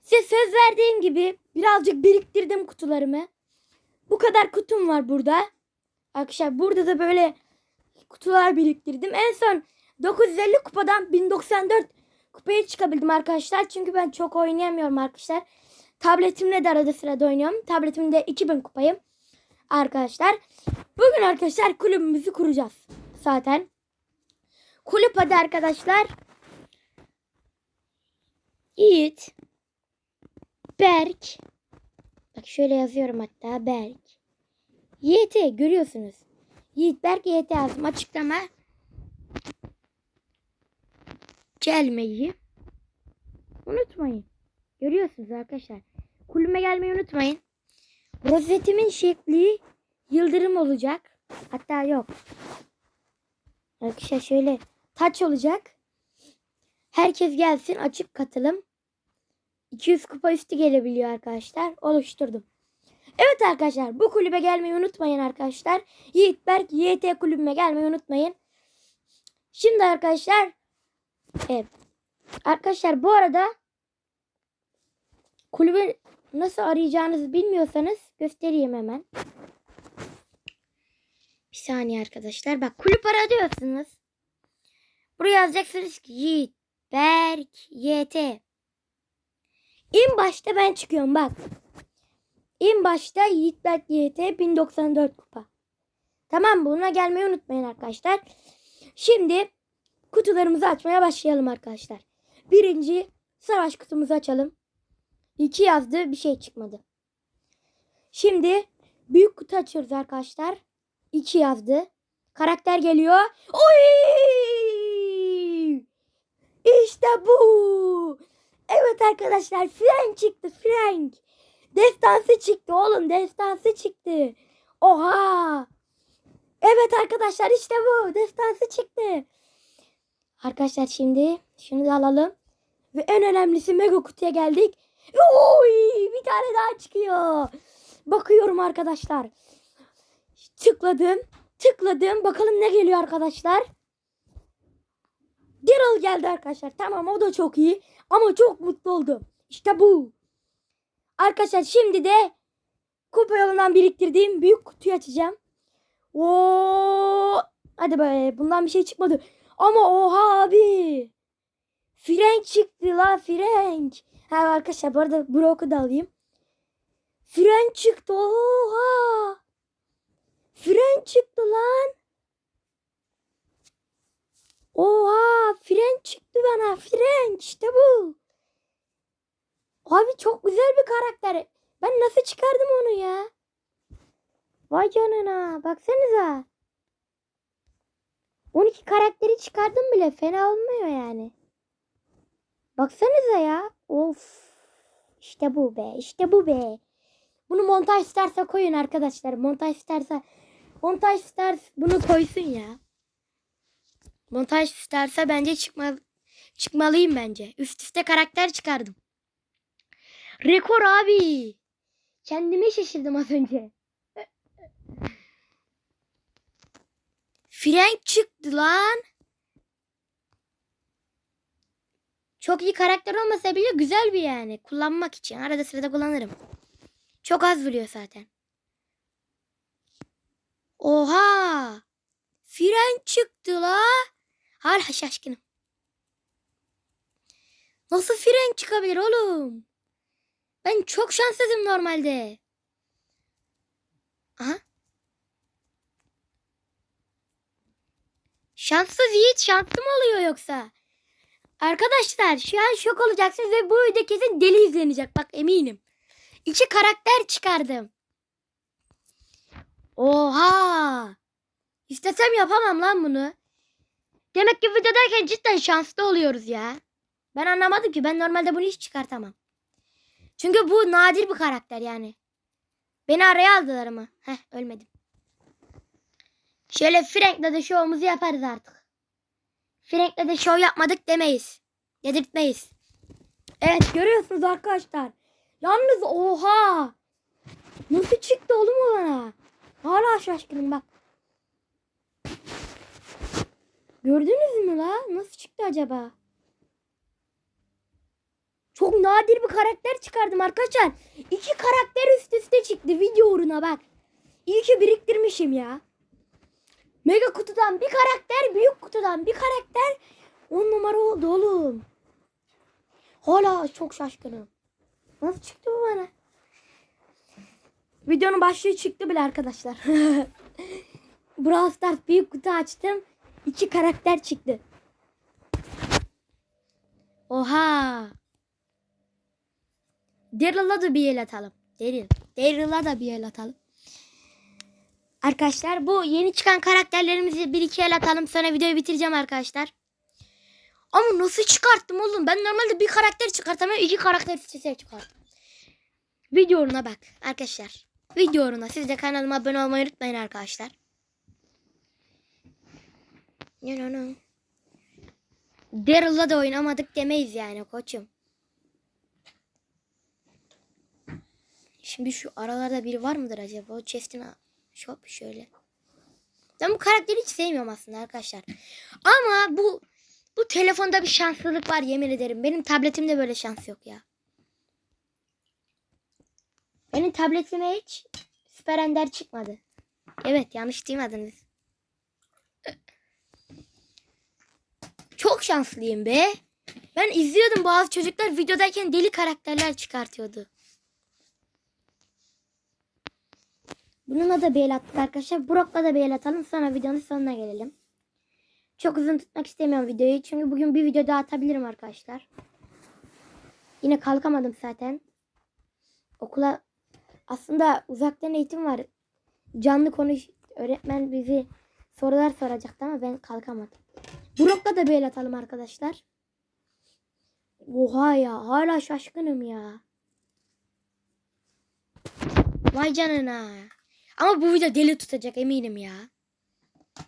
Size söz verdiğim gibi birazcık biriktirdim kutularımı. Bu kadar kutum var burada. Arkadaşlar burada da böyle kutular biriktirdim. En son 950 kupadan 1094 kupaya çıkabildim arkadaşlar. Çünkü ben çok oynayamıyorum arkadaşlar. Tabletimle de arada sırada oynuyorum. Tabletimde 2000 kupayım arkadaşlar. Bugün arkadaşlar kulübümüzü kuracağız. Zaten. Kulüp adı arkadaşlar. Yiğit. Berk. Bak şöyle yazıyorum hatta Berk. YT görüyorsunuz. Yiğit Berk YT yazdım. Açıklama. Gelmeyi unutmayın. Görüyorsunuz arkadaşlar. Kulüme gelmeyi unutmayın. Rozetimin şekli yıldırım olacak. Hatta yok. Arkadaşlar şöyle taç olacak. Herkes gelsin açık katılım. 200 kupa üstü gelebiliyor arkadaşlar. Oluşturdum. Evet arkadaşlar bu kulübe gelmeyi unutmayın arkadaşlar. Yiğit Berk YT kulübüme gelmeyi unutmayın. Şimdi arkadaşlar evet. Arkadaşlar bu arada kulübü nasıl arayacağınızı bilmiyorsanız göstereyim hemen. Bir saniye arkadaşlar. Bak kulüp ara. Buraya yazacaksınız ki Yiğit, Berk, YT. En başta ben çıkıyorum bak. En başta Yiğit YT 1094 kupa. Tamam buna gelmeyi unutmayın arkadaşlar. Şimdi kutularımızı açmaya başlayalım arkadaşlar. Birinci savaş kutumuzu açalım. İki yazdı bir şey çıkmadı. Şimdi büyük kutu açıyoruz arkadaşlar. İki yazdı. Karakter geliyor. Oy! İşte bu. Evet arkadaşlar Frank çıktı Frank. Destansı çıktı oğlum destansı çıktı. Oha. Evet arkadaşlar işte bu destansı çıktı. Arkadaşlar şimdi şunu da alalım. Ve en önemlisi mega kutuya geldik. Oy, bir tane daha çıkıyor. Bakıyorum arkadaşlar. Tıkladım. Tıkladım. Bakalım ne geliyor arkadaşlar. Daryl geldi arkadaşlar. Tamam o da çok iyi. Ama çok mutlu oldum. İşte bu. Arkadaşlar şimdi de kupa yolundan biriktirdiğim büyük kutuyu açacağım. Oo! Hadi be bundan bir şey çıkmadı. Ama oha abi. Frank çıktı la Frank. Ha arkadaşlar bu arada Brock'u da alayım. Frank çıktı oha. Frank çıktı lan. Oha Bana. Frank işte bu. Abi çok güzel bir karakter. Ben nasıl çıkardım onu ya? Vay canına baksanıza. 12 karakteri çıkardım bile fena olmuyor yani. Baksanıza ya. Of. İşte bu be. işte bu be. Bunu montaj isterse koyun arkadaşlar. Montaj isterse montaj ister bunu koysun ya. Montaj isterse bence çıkma çıkmalıyım bence. Üst üste karakter çıkardım. Rekor abi. Kendime şaşırdım az önce. Frank çıktı lan. Çok iyi karakter olmasa bile güzel bir yani. Kullanmak için. Arada sırada kullanırım. Çok az vuruyor zaten. Oha. Fren çıktı la. Hala şaşkınım. Nasıl fren çıkabilir oğlum? Ben çok şanssızım normalde. Aha. Şanssız Yiğit şanslı mı oluyor yoksa? Arkadaşlar şu an şok olacaksınız ve bu video kesin deli izlenecek bak eminim. İki karakter çıkardım. Oha! İstesem yapamam lan bunu. Demek ki videodayken cidden şanslı oluyoruz ya. Ben anlamadım ki ben normalde bunu hiç çıkartamam. Çünkü bu nadir bir karakter yani. Beni araya aldılar ama. Heh ölmedim. Şöyle Frank'le de şovumuzu yaparız artık. Frank'le de şov yapmadık demeyiz. Yedirtmeyiz. Evet görüyorsunuz arkadaşlar. Yalnız oha. Nasıl çıktı oğlum o bana? Hala şaşkınım bak. Gördünüz mü la? Nasıl çıktı acaba? Çok nadir bir karakter çıkardım arkadaşlar. İki karakter üst üste çıktı video uğruna bak. İyi ki biriktirmişim ya. Mega kutudan bir karakter, büyük kutudan bir karakter. On numara oldu oğlum. Hala çok şaşkınım. Nasıl çıktı bu bana? Videonun başlığı çıktı bile arkadaşlar. Brawl Stars büyük kutu açtım. İki karakter çıktı. Oha. Daryl'a da bir el atalım. Daryl. Daryl'a da bir el atalım. Arkadaşlar bu yeni çıkan karakterlerimizi bir iki el atalım. Sonra videoyu bitireceğim arkadaşlar. Ama nasıl çıkarttım oğlum? Ben normalde bir karakter çıkartamıyorum. iki karakter sesi çıkarttım. Video uğruna bak arkadaşlar. Video uğruna. Siz de kanalıma abone olmayı unutmayın arkadaşlar. Daryl'la da oynamadık demeyiz yani koçum. Şimdi şu aralarda biri var mıdır acaba? O chest'in şop şöyle. Ben bu karakteri hiç sevmiyorum aslında arkadaşlar. Ama bu bu telefonda bir şanslılık var yemin ederim. Benim tabletimde böyle şans yok ya. Benim tabletime hiç Süper Ender çıkmadı. Evet yanlış duymadınız. Çok şanslıyım be. Ben izliyordum bazı çocuklar videodayken deli karakterler çıkartıyordu. Bununla da bir el attık arkadaşlar. Brock'la da bir el atalım. Sonra videonun sonuna gelelim. Çok uzun tutmak istemiyorum videoyu. Çünkü bugün bir video daha atabilirim arkadaşlar. Yine kalkamadım zaten. Okula aslında uzaktan eğitim var. Canlı konuş öğretmen bizi sorular soracaktı ama ben kalkamadım. Brock'la da bir el atalım arkadaşlar. Oha ya hala şaşkınım ya. Vay canına. Ama bu video deli tutacak eminim ya.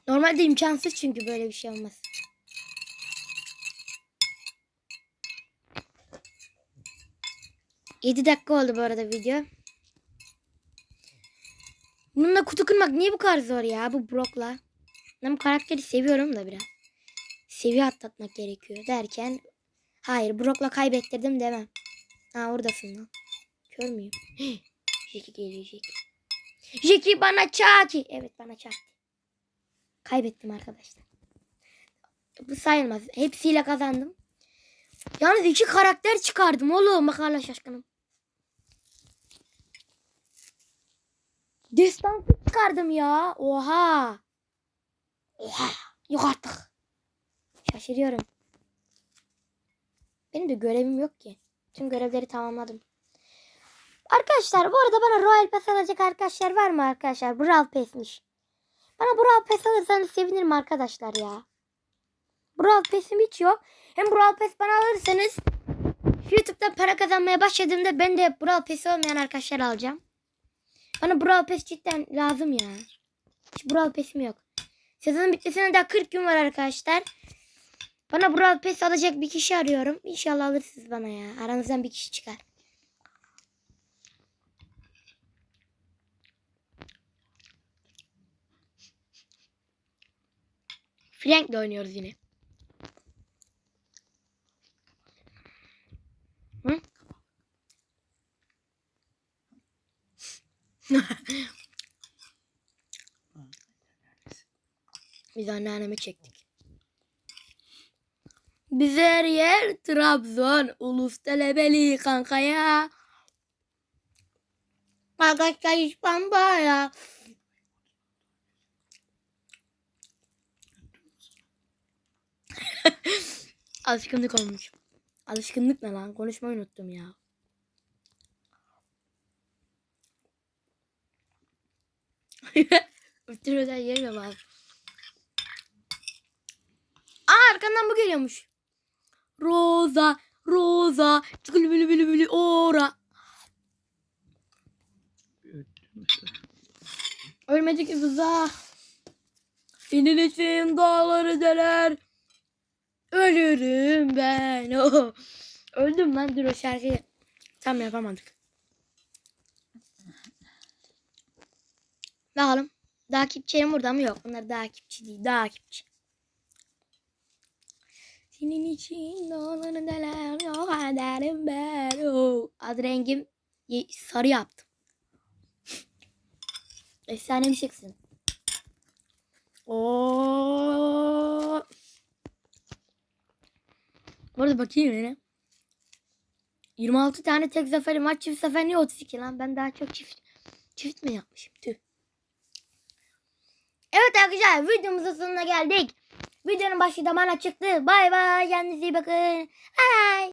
Normalde imkansız çünkü böyle bir şey olmaz. Yedi dakika oldu bu arada video. Bununla kutu kırmak niye bu kadar zor ya bu Brock'la? Ben bu karakteri seviyorum da biraz. Seviye atlatmak gerekiyor derken hayır Brock'la kaybettirdim demem. Ha oradasın lan. Kör müyüm? Jackie geliyor Jackie bana çarptı. Evet bana çarptı. Kaybettim arkadaşlar. Bu sayılmaz. Hepsiyle kazandım. Yalnız iki karakter çıkardım oğlum. Bak şaşkınım. Destansı çıkardım ya. Oha. Oha. Yok artık. Şaşırıyorum. Benim de görevim yok ki. Tüm görevleri tamamladım. Arkadaşlar bu arada bana Royal Pass alacak arkadaşlar var mı arkadaşlar? Brawl Pass'miş. Bana Brawl Pass alırsanız sevinirim arkadaşlar ya. Brawl Pass'im hiç yok. Hem Brawl Pass bana alırsanız YouTube'da para kazanmaya başladığımda ben de Brawl Pass'i olmayan arkadaşlar alacağım. Bana Brawl Pass cidden lazım ya. Hiç Brawl Pass'im yok. Sezonun bitmesine daha 40 gün var arkadaşlar. Bana Brawl Pass alacak bir kişi arıyorum. İnşallah alırsınız bana ya. Aranızdan bir kişi çıkar. Frank'le oynuyoruz yine. Hı? Biz anneannemi çektik. Biz her yer Trabzon. Ulus telebeli kankaya. Arkadaşlar hiç bamba ya. Alışkınlık olmuş. Alışkınlık ne lan? Konuşmayı unuttum ya. Bitirmeden yemiyorum abi. Aa arkandan bu geliyormuş. Roza, Roza, çıkılı bülü bülü bülü ora. Ölmedik Rıza. Senin için dağları deler. Ölürüm ben. Oh. Öldüm lan dur o şarkıyı. Tam yapamadık. Bakalım. Takipçilerim burada mı? Yok. Bunlar takipçi değil. Takipçi. Senin için dağları deler. Yok ederim ben. Adı rengim ye- sarı yaptım. Efsane bir çıksın. Oo. Bu arada bakayım yine. 26 tane tek zaferim var. Çift zafer niye 32 lan? Ben daha çok çift çift mi yapmışım? Tüh. Evet arkadaşlar videomuzun sonuna geldik. Videonun başı da bana çıktı. Bay bay. Kendinize iyi bakın. Bye.